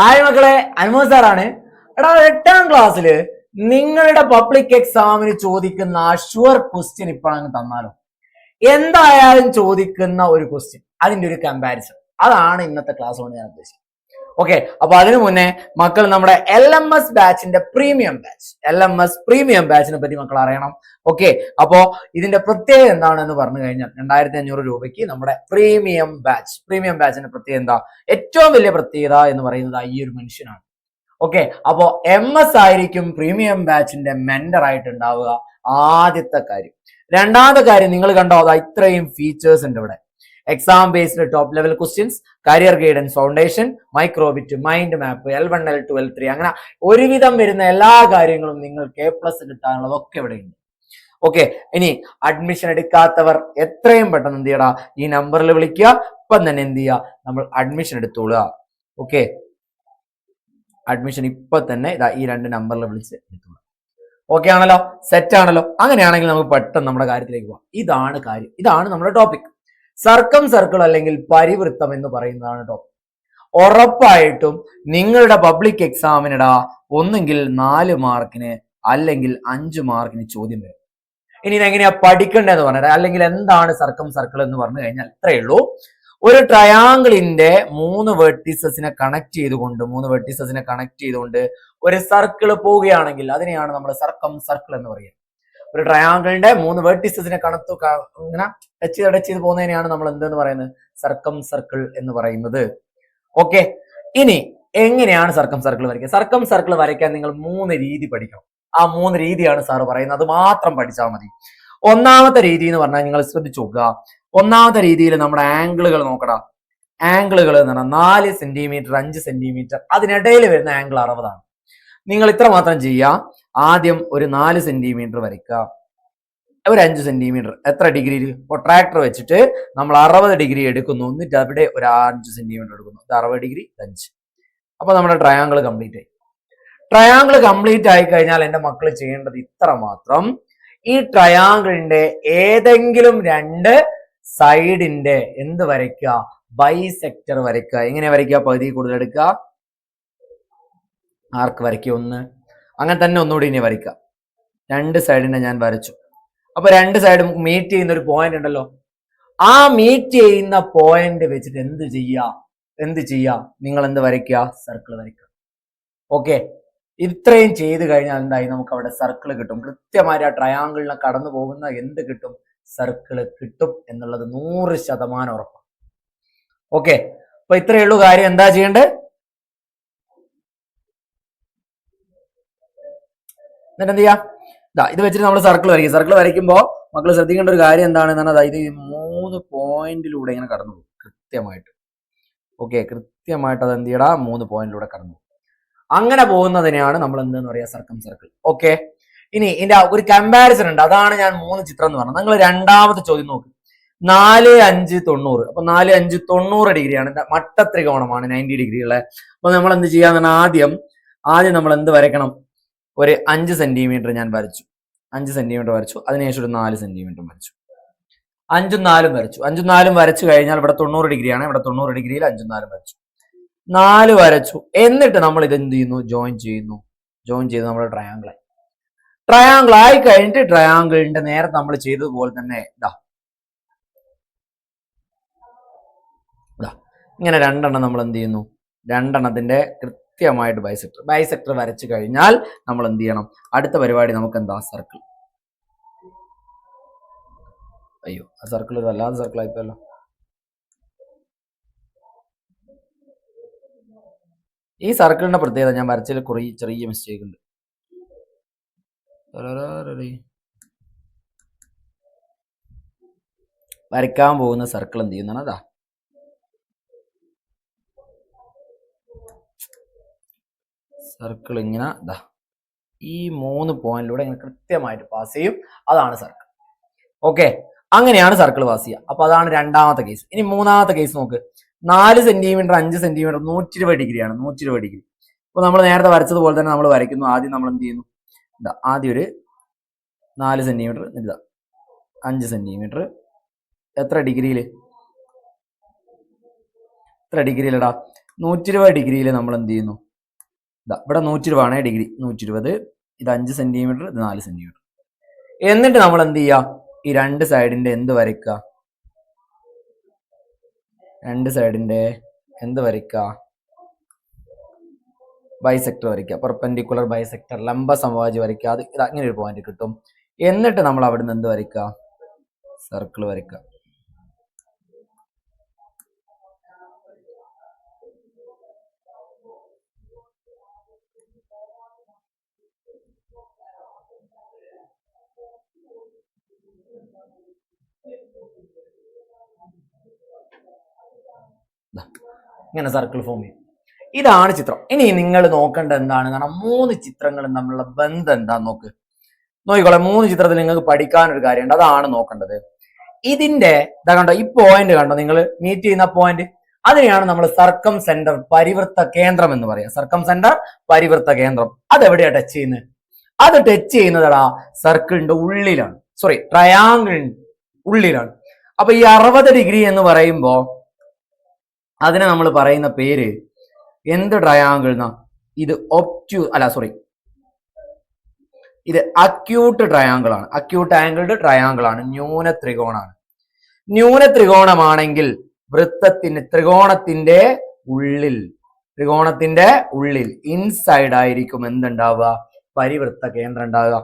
Hi മക്കളെ. അനുമോ സാറാണ് എടാ എട്ടാം ക്ലാസ്സിൽ നിങ്ങളുടെ പബ്ലിക് എക്സാമിന് ചോദിക്കുന്ന ആ ഷുവർ ക്വസ്റ്റ്യൻ ഇപ്പോഴങ്ങ് തന്നാലോ? എന്തായാലും ചോദിക്കുന്ന ഒരു ക്വസ്റ്റ്യൻ അതിന്റെ ഒരു കമ്പാരിസൺ അതാണ് ഇന്നത്തെ ക്ലാസ് കൊണ്ട് ഞാൻ ഉദ്ദേശിക്കുന്നത് ഓക്കെ അപ്പൊ അതിനു മുന്നേ മക്കൾ നമ്മുടെ എൽ എം എസ് ബാച്ചിന്റെ premium batch L M S premium ബാച്ചിനെ പറ്റി മക്കൾ അറിയണം. ഓക്കെ അപ്പോ ഇതിന്റെ പ്രത്യേകത എന്താണെന്ന് പറഞ്ഞു കഴിഞ്ഞാൽ രണ്ടായിരത്തി അഞ്ഞൂറ് രൂപയ്ക്ക് നമ്മുടെ പ്രീമിയം ബാച്ച് പ്രീമിയം ബാച്ചിന്റെ പ്രത്യേകത എന്താ? ഏറ്റവും വലിയ പ്രത്യേകത എന്ന് പറയുന്നത് ഈ ഒരു മനുഷ്യനാണ്. ഓക്കെ അപ്പോ എം എസ് ആയിരിക്കും പ്രീമിയം ബാച്ചിന്റെ മെന്റർ ആയിട്ട് ഉണ്ടാവുക ആദ്യത്തെ കാര്യം. രണ്ടാമത്തെ കാര്യം നിങ്ങൾ കണ്ടോ? അതാ ഇത്രയും ഫീച്ചേഴ്സ് ഉണ്ട് ഇവിടെ. Exam based top level questions career guidance foundation microbit mind map L one L two L three അങ്ങനെ ഒരുവിധം വരുന്ന എല്ലാ കാര്യങ്ങളും നിങ്ങൾക്ക് എ പ്ലസ് കിട്ടാനുള്ളതൊക്കെ ഇവിടെ ഉണ്ട് ഓക്കെ ഇനി അഡ്മിഷൻ എടുക്കാത്തവർ എത്രയും പെട്ടെന്ന് എന്ത് ചെയ്യടാ? ഈ നമ്പറിൽ വിളിക്കുക ഇപ്പം തന്നെ എന്ത് ചെയ്യുക? നമ്മൾ അഡ്മിഷൻ എടുത്തോളുക. ഓക്കെ അഡ്മിഷൻ ഇപ്പൊ തന്നെ ഇതാ ഈ രണ്ട് നമ്പറിൽ വിളിച്ച് എടുത്തോളുക. ഓക്കെ ആണല്ലോ? സെറ്റ് ആണല്ലോ? അങ്ങനെയാണെങ്കിൽ നമുക്ക് പെട്ടെന്ന് നമ്മുടെ കാര്യത്തിലേക്ക് പോവാം. ഇതാണ് കാര്യം. ഇതാണ് നമ്മുടെ ടോപ്പിക് സർക്കം സർക്കിൾ അല്ലെങ്കിൽ പരിവൃത്തം എന്ന് പറയുന്നതാണ് കേട്ടോ ഉറപ്പായിട്ടും നിങ്ങളുടെ പബ്ലിക് എക്സാമിനിടാ ഒന്നെങ്കിൽ നാല് മാർക്കിന് അല്ലെങ്കിൽ അഞ്ച് മാർക്കിന് ചോദ്യം വരും. ഇനി ഇതെങ്ങനെയാ പഠിക്കേണ്ടതെന്ന് പറഞ്ഞാൽ അല്ലെങ്കിൽ എന്താണ് സർക്കം സർക്കിൾ എന്ന് പറഞ്ഞു കഴിഞ്ഞാൽ ഇത്രയേ ഉള്ളൂ. ഒരു ട്രയാങ്കിളിന്റെ മൂന്ന് വെർട്ടീസസിനെ കണക്ട് ചെയ്തുകൊണ്ട് മൂന്ന് വെർട്ടീസസിനെ കണക്ട് ചെയ്തുകൊണ്ട് ഒരു സർക്കിൾ പോവുകയാണെങ്കിൽ അതിനെയാണ് നമ്മൾ സർക്കം സർക്കിൾ എന്ന് പറയുക. ഒരു ട്രയാങ്കിളിന്റെ മൂന്ന് വേർട്ടിസസിനെ കണത്തു ഇങ്ങനെ ടച്ച് ചെയ്ത് ടച്ച് ചെയ്ത് പോകുന്നതിനെയാണ് നമ്മൾ എന്തെന്ന് പറയുന്നത്? സർക്കം സർക്കിൾ എന്ന് പറയുന്നത്. ഓക്കെ ഇനി എങ്ങനെയാണ് സർക്കം സർക്കിൾ വരയ്ക്കുക? സർക്കം സർക്കിൾ വരയ്ക്കാൻ നിങ്ങൾ മൂന്ന് രീതി പഠിക്കണം. ആ മൂന്ന് രീതിയാണ് സാറ് പറയുന്നത്. അത് മാത്രം പഠിച്ചാൽ മതി. ഒന്നാമത്തെ രീതി എന്ന് പറഞ്ഞാൽ നിങ്ങൾ ശ്രദ്ധിച്ചു നോക്കുക. ഒന്നാമത്തെ രീതിയിൽ നമ്മുടെ ആംഗിളുകൾ നോക്കടാ. ആംഗിളുകൾ എന്ന് പറഞ്ഞാൽ നാല് സെന്റിമീറ്റർ അഞ്ച് സെന്റിമീറ്റർ അതിനിടയിൽ വരുന്ന ആംഗിൾ അറുപതാണ്. നിങ്ങൾ ഇത്ര മാത്രം ചെയ്യുക. ആദ്യം ഒരു നാല് സെന്റിമീറ്റർ വരയ്ക്കുക. ഒരു അഞ്ച് സെന്റിമീറ്റർ എത്ര ഡിഗ്രിയിൽ പ്രൊട്രാക്ടർ വെച്ചിട്ട് നമ്മൾ അറുപത് ഡിഗ്രി എടുക്കുന്നു. എന്നിട്ട് അവിടെ ഒരു അഞ്ച് സെന്റിമീറ്റർ എടുക്കുന്നു. ഇത് അറുപത് ഡിഗ്രി അഞ്ച്. അപ്പോൾ നമ്മുടെ ട്രയാങ്കിൾ കംപ്ലീറ്റ് ആയി. ട്രയാങ്കിൾ കംപ്ലീറ്റ് ആയി കഴിഞ്ഞാൽ എന്റെ മക്കൾ ചെയ്യേണ്ടത് ഇത്ര മാത്രം. ഈ ട്രയാങ്കിളിന്റെ ഏതെങ്കിലും രണ്ട് സൈഡിന്റെ എന്ത് വരയ്ക്കുക? ബൈസെക്ടർ വരയ്ക്കുക. എങ്ങനെ വരയ്ക്കുക? പകുതി കൂടുതൽ എടുക്കുക. ആർക്ക് വരയ്ക്കുക ഒന്ന്? അങ്ങനെ തന്നെ ഒന്നുകൂടി ഇനി വരയ്ക്കാം. രണ്ട് സൈഡിനെ ഞാൻ വരച്ചു. അപ്പൊ രണ്ട് സൈഡും മീറ്റ് ചെയ്യുന്ന ഒരു പോയിന്റ് ഉണ്ടല്ലോ. ആ മീറ്റ് ചെയ്യുന്ന പോയിന്റ് വെച്ചിട്ട് എന്ത് ചെയ്യുക എന്ത് ചെയ്യുക നിങ്ങൾ എന്ത് വരയ്ക്കുക? സർക്കിൾ വരയ്ക്കുക. ഓക്കെ ഇത്രയും ചെയ്ത് കഴിഞ്ഞാൽ എന്തായി? നമുക്ക് അവിടെ സർക്കിൾ കിട്ടും. കൃത്യമായിട്ട് ആ ട്രയാങ്കിളിനെ കടന്നു പോകുന്ന എന്ത് കിട്ടും? സർക്കിൾ കിട്ടും എന്നുള്ളത് നൂറ് ശതമാനം ഉറപ്പാണ്. ഓക്കെ അപ്പൊ ഇത്രയേ ഉള്ളൂ കാര്യം. എന്താ ചെയ്യേണ്ടത്? എന്നിട്ട് എന്ത് ചെയ്യാ ഇത് വെച്ചിട്ട് നമ്മൾ സർക്കിൾ വരയ്ക്കും. സർക്കിൾ വരയ്ക്കുമ്പോൾ മക്കൾ ശ്രദ്ധിക്കേണ്ട ഒരു കാര്യം എന്താണ്? പറഞ്ഞാൽ ഇത് ഈ മൂന്ന് പോയിന്റിലൂടെ ഇങ്ങനെ കടന്നു പോകും കൃത്യമായിട്ട്. ഓക്കെ കൃത്യമായിട്ട് അത് എന്ത് ചെയ്യടാ മൂന്ന് പോയിന്റിലൂടെ കടന്നു പോകും. അങ്ങനെ പോകുന്നതിനെയാണ് നമ്മൾ എന്തെന്ന് പറയാ സർക്കം സർക്കിൾ ഓക്കെ ഇനി ഇതിന്റെ ഒരു കമ്പാരിസൺ ഉണ്ട്. അതാണ് ഞാൻ മൂന്ന് ചിത്രം എന്ന് പറഞ്ഞത്. നിങ്ങൾ രണ്ടാമത്തെ ചോദ്യം നോക്ക്. നാല് അഞ്ച് തൊണ്ണൂറ്. അപ്പൊ നാല് അഞ്ച് തൊണ്ണൂറ് ഡിഗ്രിയാണ്. മട്ടത്രികോണമാണ് നയന്റി ഡിഗ്രി ഉള്ളത് അപ്പൊ നമ്മൾ എന്ത് ചെയ്യാന്ന് പറഞ്ഞാൽ ആദ്യം ആദ്യം നമ്മൾ എന്ത് വരയ്ക്കണം? ഒരു അഞ്ച് സെന്റിമീറ്റർ ഞാൻ വരച്ചു. അഞ്ച് സെന്റിമീറ്റർ വരച്ചു. അതിനുശേഷം ഒരു നാല് സെന്റിമീറ്റർ വരച്ചു. അഞ്ചും നാലും വരച്ചു. അഞ്ചും നാലും വരച്ചു കഴിഞ്ഞാൽ ഇവിടെ തൊണ്ണൂറ് ഡിഗ്രിയാണ് ഇവിടെ തൊണ്ണൂറ് ഡിഗ്രിയിൽ അഞ്ചും നാലും വരച്ചു. നാല് വരച്ചു. എന്നിട്ട് നമ്മൾ ഇത് എന്ത് ചെയ്യുന്നു? ജോയിൻ ചെയ്യുന്നു. ജോയിൻ ചെയ്ത് നമ്മൾ ട്രയാങ്കിൾ ആയി. ട്രയാങ്കിൾ ആയി കഴിഞ്ഞിട്ട് ട്രയാങ്കിളിന്റെ നേരെ നമ്മൾ ചെയ്തതുപോലെ തന്നെ ഇതാ ഇങ്ങനെ രണ്ടെണ്ണം നമ്മൾ എന്ത് ചെയ്യുന്നു? രണ്ടെണ്ണത്തിന്റെ കൃത്യമായിട്ട് ബൈസെക്ടർ ബൈസെക്ടർ വരച്ചു കഴിഞ്ഞാൽ നമ്മൾ എന്ത് ചെയ്യണം? അടുത്ത പരിപാടി നമുക്ക് എന്താ? സർക്കിൾ. അയ്യോ ആ സർക്കിൾ ഒരു വല്ലാതെ സർക്കിൾ ആയിപ്പോയല്ലോ. ഈ സർക്കിളിന്റെ പ്രത്യേകത ഞാൻ വരച്ചതിൽ കുറേ ചെറിയ മിസ്റ്റേക്ക് ഉണ്ട്. വരയ്ക്കാൻ പോകുന്ന സർക്കിൾ എന്ത് ചെയ്യുന്നതാണ്? അതാ. സർക്കിൾ ഇങ്ങനെ ഇതാ ഈ മൂന്ന് പോയിന്റിലൂടെ ഇങ്ങനെ കൃത്യമായിട്ട് പാസ് ചെയ്യും. അതാണ് സർക്കിൾ ഓക്കെ അങ്ങനെയാണ് സർക്കിൾ പാസ് ചെയ്യുക. അപ്പൊ അതാണ് രണ്ടാമത്തെ കേസ് ഇനി മൂന്നാമത്തെ കേസ് നോക്ക്. നാല് സെന്റിമീറ്റർ അഞ്ച് സെന്റിമീറ്റർ നൂറ്റി ഇരുപത് ഡിഗ്രിയാണ് നൂറ്റി ഇരുപത് ഡിഗ്രി അപ്പൊ നമ്മൾ നേരത്തെ വരച്ചതുപോലെ തന്നെ നമ്മൾ വരയ്ക്കുന്നു. ആദ്യം നമ്മൾ എന്ത് ചെയ്യുന്നു? ഇതാ ആദ്യം ഒരു നാല് സെന്റിമീറ്റർ ഇതാ അഞ്ച് സെന്റിമീറ്റർ എത്ര ഡിഗ്രിയിൽ എത്ര ഡിഗ്രിയിലടാ നൂറ്റി ഇരുപത് ഡിഗ്രിയിൽ നമ്മൾ എന്ത് ചെയ്യുന്നു? ഇവിടെ നൂറ്റി ഇരുപതാണ് ഡിഗ്രി. നൂറ്റി ഇരുപത് ഇത് അഞ്ച് സെന്റിമീറ്റർ ഇത് നാല് സെന്റിമീറ്റർ എന്നിട്ട് നമ്മൾ എന്ത് ചെയ്യുക ഈ രണ്ട് സൈഡിന്റെ എന്ത് വരയ്ക്കുക രണ്ട് സൈഡിന്റെ എന്ത് വരയ്ക്കുക ബൈസെക്ടർ വരയ്ക്കുക പെർപെൻഡിക്കുലർ ബൈസെക്ടർ ലംബ സമവാചി വരയ്ക്കുക അത് ഇത് അങ്ങനെ ഒരു പോയിന്റ് കിട്ടും. എന്നിട്ട് നമ്മൾ അവിടെ നിന്ന് എന്ത് വരയ്ക്കുക സർക്കിൾ വരയ്ക്കുക ഇങ്ങനെ സർക്കിൾ ഫോം ചെയ്യും. ഇതാണ് ചിത്രം. ഇനി നിങ്ങൾ നോക്കേണ്ടത് എന്താണ്? കാരണം മൂന്ന് ചിത്രങ്ങളും തമ്മിലുള്ള ബന്ധം എന്താന്ന് നോക്ക്. നോക്കിക്കോളെ മൂന്ന് ചിത്രത്തിൽ നിങ്ങൾക്ക് പഠിക്കാനൊരു കാര്യമുണ്ട്. അതാണ് നോക്കേണ്ടത്. ഇതിന്റെ ഇതാ കണ്ടോ ഈ പോയിന്റ് കണ്ടോ നിങ്ങൾ? മീറ്റ് ചെയ്യുന്ന പോയിന്റ് അതിനെയാണ് നമ്മൾ സർക്കം സെന്റർ പരിവൃത്ത കേന്ദ്രം എന്ന് പറയാം സർക്കം സെന്റർ പരിവൃത്ത കേന്ദ്രം. അതെവിടെയാ ടച്ച് ചെയ്യുന്നത്? അത് ടച്ച് ചെയ്യുന്നതടാ സർക്കിളിന്റെ ഉള്ളിലാണ്. സോറി ട്രയാങ്കിളിന്റെ ഉള്ളിലാണ്. അപ്പൊ ഈ അറുപത് ഡിഗ്രി എന്ന് പറയുമ്പോ അതിനെ നമ്മൾ പറയുന്ന പേര് എന്ത് ട്രയാങ്കിൾ എന്നാ ഇത് ഒപ്റ്റ്യൂ അല്ല സോറി ഇത് അക്യൂട്ട് ട്രയാങ്കിൾ ആണ്. അക്യൂട്ട് ആംഗിൾഡ് ട്രയാങ്കിൾ ആണ്. ന്യൂന ത്രികോണാണ് ന്യൂന ത്രികോണമാണെങ്കിൽ വൃത്തത്തിന് ത്രികോണത്തിന്റെ ഉള്ളിൽ ത്രികോണത്തിന്റെ ഉള്ളിൽ ഇൻസൈഡ് ആയിരിക്കും എന്തുണ്ടാവുക? പരിവൃത്ത കേന്ദ്രം ഉണ്ടാവുക.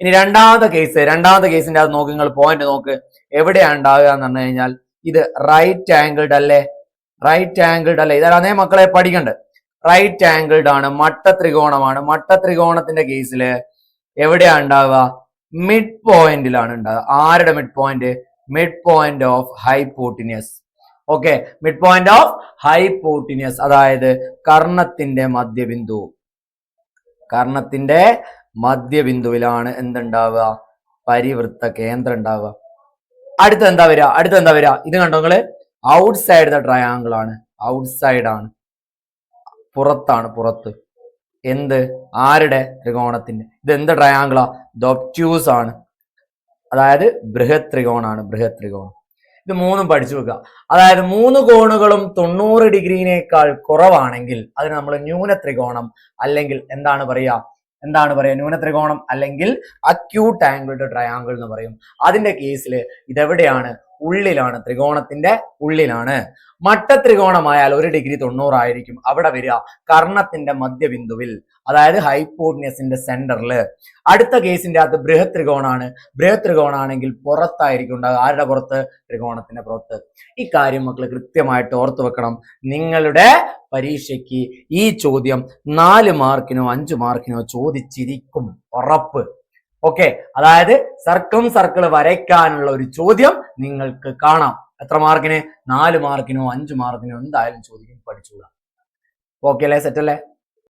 ഇനി രണ്ടാമത്തെ കേസ് രണ്ടാമത്തെ കേസിന്റെ അത് നോക്ക് നിങ്ങൾ പോയിന്റ് നോക്ക്. എവിടെയാണ് ഉണ്ടാവുക എന്ന് പറഞ്ഞു കഴിഞ്ഞാൽ ഇത് റൈറ്റ് ആംഗിൾഡ് അല്ലേ? റൈറ്റ് ആംഗിൾഡ് അല്ലേ? ഇതേ മക്കളെ പഠിക്കണ്ട്. റൈറ്റ് ആംഗിൾഡ് ആണ് മട്ട ത്രികോണമാണ് മട്ട ത്രികോണത്തിന്റെ കേസിൽ എവിടെയാണ് ഉണ്ടാവുക മിഡ് പോയിന്റിലാണ് ഉണ്ടാവുക. ആരുടെ mid point mid point of hypotenuse okay mid point of hypotenuse അതായത് കർണത്തിന്റെ മധ്യബിന്ദു. കർണത്തിന്റെ മധ്യബിന്ദുവിലാണ് എന്തുണ്ടാവുക? പരിവൃത്ത കേന്ദ്രം ഉണ്ടാവുക. അടുത്ത് എന്താ വരിക? അടുത്ത എന്താ വരിക? ഇത് കണ്ടോ നിങ്ങൾ? ഔട്ട് സൈഡ് ദ ട്രയാങ്കിൾ ആണ്. ഔട്ട്സൈഡ് ആണ്. പുറത്താണ് പുറത്ത്. എന്ത്? ആരുടെ ത്രികോണത്തിന്റെ? ഇത് എന്ത് ട്രയാങ്കിളാ ദൊപ്റ്റ്യൂസ് ആണ്. അതായത് ബൃഹത് ത്രികോണാണ് ബൃഹത് ത്രികോണം ഇത് മൂന്നും പഠിച്ചു വെക്കുക. അതായത് മൂന്ന് കോണുകളും തൊണ്ണൂറ് ഡിഗ്രിനേക്കാൾ കുറവാണെങ്കിൽ അതിന് നമ്മൾ ന്യൂന ത്രികോണം അല്ലെങ്കിൽ എന്താണ് പറയുക? എന്താണ് പറയുക ന്യൂന ത്രികോണം അല്ലെങ്കിൽ അക്യൂട്ട് ആംഗിൾഡ് ട്രയാങ്കിൾ എന്ന് പറയും. അതിന്റെ കേസിൽ ഇതെവിടെയാണ്? ഉള്ളിലാണ്. ത്രികോണത്തിന്റെ ഉള്ളിലാണ്. മട്ട ത്രികോണമായാൽ ഒരു ഡിഗ്രി തൊണ്ണൂറായിരിക്കും അവിടെ വരിക കർണത്തിന്റെ മധ്യബിന്ദുവിൽ അതായത് ഹൈപ്പോർണിയസിന്റെ സെന്ററിൽ അടുത്ത കേസിന്റെ അകത്ത് ബൃഹത് ത്രികോണാണ്. ബൃഹത് ത്രികോണാണെങ്കിൽ പുറത്തായിരിക്കും ഉണ്ടാകുക ആരുടെ പുറത്ത്? ത്രികോണത്തിന്റെ പുറത്ത്. ഈ കാര്യം മക്കൾ കൃത്യമായിട്ട് ഓർത്തു വെക്കണം. നിങ്ങളുടെ പരീക്ഷയ്ക്ക് ഈ ചോദ്യം നാല് മാർക്കിനോ അഞ്ച് മാർക്കിനോ ചോദിച്ചിരിക്കും ഉറപ്പ്. ഓക്കെ? അതായത് സർക്കും സർക്കിൾ വരയ്ക്കാനുള്ള ഒരു ചോദ്യം നിങ്ങൾക്ക് കാണാം. എത്ര മാർക്കിന്? നാല് മാർക്കിനോ അഞ്ച് മാർക്കിനോ എന്തായാലും ചോദിക്കും പഠിച്ചുകൂടാ. ഓക്കെ അല്ലേ? സെറ്റ് അല്ലേ